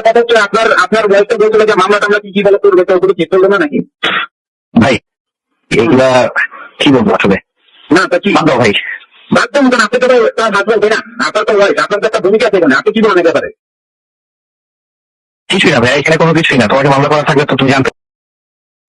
একটা কথা হচ্ছে আপনার আপনার বয়সটা বলছিল যে মামলা টামলা কি কি বলে করবে তো ওগুলো ঠিক করবে না নাকি? ভাই এগুলা কি বলব আসলে? না তা কি? বাধ্য ভাই। বাধ্য মতন আপনি তো তার হাজবেন্ড না আপনার তো ওয়াইফ আপনার তো একটা ভূমিকা আছে এখানে আপনি কি বলেন ব্যাপারে? কিছুই না ভাই এখানে কোনো কিছুই না তোমাকে মামলা করা থাকলে তো তুমি জানতে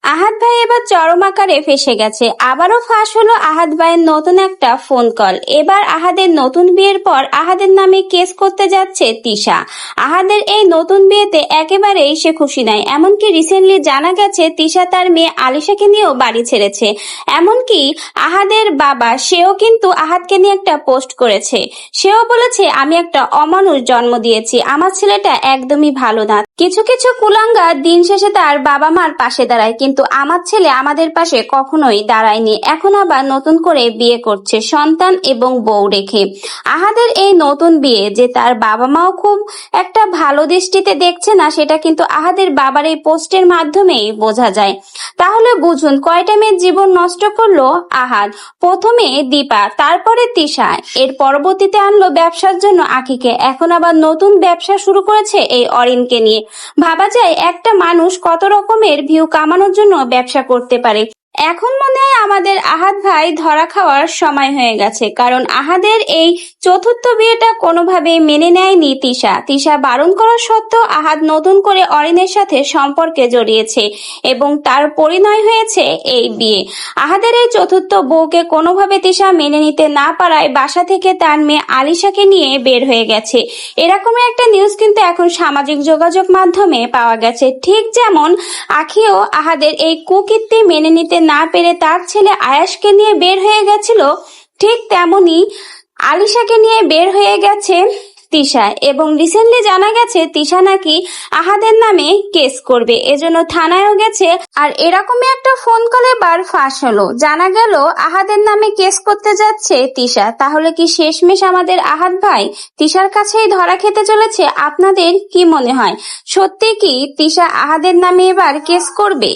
আহাদ ভাই এবার চরম আকারে ফেসে গেছে। আবারও ফাঁস হলো আহাদ ভাইয়ের নতুন একটা ফোন কল। এবার আহাদের নতুন বিয়ের পর আহাদের নামে কেস করতে যাচ্ছে তিশা। আহাদের এই নতুন বিয়েতে একেবারেই সে খুশি নাই। এমনকি রিসেন্টলি জানা গেছে তিশা তার মেয়ে আলিশাকে নিয়েও বাড়ি ছেড়েছে। এমনকি আহাদের বাবা, সেও কিন্তু আহাদকে নিয়ে একটা পোস্ট করেছে। সেও বলেছে, আমি একটা অমানুষ জন্ম দিয়েছি। আমার ছেলেটা একদমই ভালো না। কিছু কিছু কুলাঙ্গা দিন শেষে তার বাবা মার পাশে দাঁড়ায়। কিন্তু আমার ছেলে আমাদের পাশে কখনোই দাঁড়ায়নি। এখন আবার নতুন করে বিয়ে করছে সন্তান এবং বউ রেখে। আহাদের এই নতুন বিয়ে যে তার বাবা মাও খুব একটা ভালো দৃষ্টিতে দেখছে না, সেটা কিন্তু আহাদের বাবার এই পোস্টের মাধ্যমেই বোঝা যায়। তাহলে বুঝুন, কয়টা মেয়ের জীবন নষ্ট করল আহাদ? প্রথমে দীপা, তারপরে তিশা। এর পরবর্তীতে আনলো ব্যবসার জন্য আখিকে। এখন আবার নতুন ব্যবসা শুরু করেছে এই অরিনকে নিয়ে। ভাবা যায় একটা মানুষ কত রকমের ভিউ কামানোর জন্য ব্যবসা করতে পারে। এখন মনে হয় আমাদের আহাদ ভাই ধরা খাওয়ার সময় হয়ে গেছে, কারণ আহাদের এই চতুর্থ বিয়েটা কোনোভাবে মেনে নেয়নি তিশা। তিশা বারণ করা সত্ত্বেও আহাদ নতুন করে অরিনের সাথে সম্পর্কে জড়িয়েছে এবং তার পরিণয় হয়েছে এই বিয়ে। আহাদের এই চতুর্থ বউকে কোনোভাবে তিশা মেনে নিতে না পারায় বাসা থেকে তার মেয়ে আলিশাকে নিয়ে বের হয়ে গেছে। এরকমই একটা নিউজ কিন্তু এখন সামাজিক যোগাযোগ মাধ্যমে পাওয়া গেছে। ঠিক যেমন আখিও আহাদের এই কুকীর্তি মেনে নিতে না পেরে তার ছেলে আয়াসকে নিয়ে বের হয়ে গেছিল, ঠিক তেমনি আলিশাকে নিয়ে বের হয়ে গেছে তিশা এবং রিসেন্টলি জানা গেছে তিশা নাকি আহাদের নামে কেস করবে, এজন্য থানায়ও গেছে আর এরকমই একটা ফোন কলে বার ফাঁস হলো। জানা গেল আহাদের নামে কেস করতে যাচ্ছে তিশা, তাহলে কি শেষমেশ আমাদের আহাদ ভাই তিশার কাছেই ধরা খেতে চলেছে? আপনাদের কি মনে হয়? সত্যি কি তিশা আহাদের নামে এবার কেস করবে?